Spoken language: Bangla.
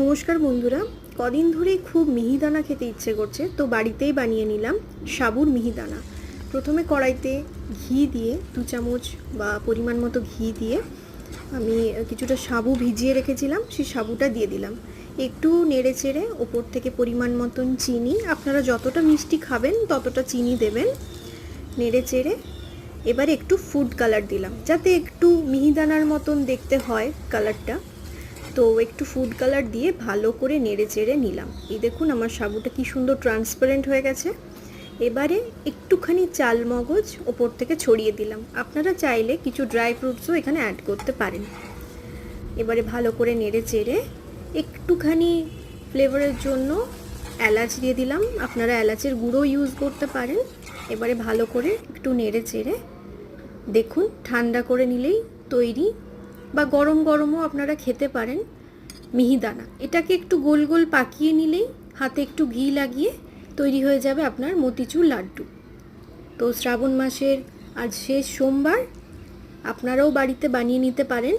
নমস্কার বন্ধুরা। কদিন ধরেই খুব মিহিদানা খেতে ইচ্ছে করছে, তো বাড়িতেই বানিয়ে নিলাম সাবুর মিহিদানা। প্রথমে কড়াইতে ঘি দিয়ে, দু চামচ বা পরিমাণ মতো ঘি দিয়ে আমি কিছুটা সাবু ভিজিয়ে রেখেছিলাম, সেই সাবুটা দিয়ে দিলাম। একটু নেড়ে চেড়ে ওপর থেকে পরিমাণ মতন চিনি, আপনারা যতটা মিষ্টি খাবেন ততটা চিনি দেবেন। নেড়ে চেড়ে এবার একটু ফুড কালার দিলাম, যাতে একটু মিহিদানার মতন দেখতে হয় কালারটা তো একটু ফুড কালার দিয়ে ভালো করে নেড়ে চেড়ে নিলাম। এই দেখুন আমার সাবুটা কি সুন্দর ট্রান্সপারেন্ট হয়ে গেছে। এবারে একটুখানি চাল মগজ ওপর থেকে ছড়িয়ে দিলাম। আপনারা চাইলে কিছু ড্রাই ফ্রুটসও এখানে অ্যাড করতে পারেন। এবারে ভালো করে নেড়ে চেড়ে একটুখানি ফ্লেভারের জন্য এলাচ দিয়ে দিলাম। আপনারা এলাচের গুঁড়ো ইউজ করতে পারেন। এবারে ভালো করে একটু নেড়ে চেড়ে দেখুন, ঠান্ডা করে নিলেই তৈরি। বা গরম গরমও আপনারা খেতে পারেন মিহিদানা এটাকে একটু গোল গোল পাকিয়ে নিলেই হাতে একটু ঘি লাগিয়ে তৈরি হয়ে যাবে আপনার মতিচুর লাড্ডু। তো শ্রাবণ মাসের আজ শেষ সোমবার, আপনারাও বাড়িতে বানিয়ে নিতে পারেন।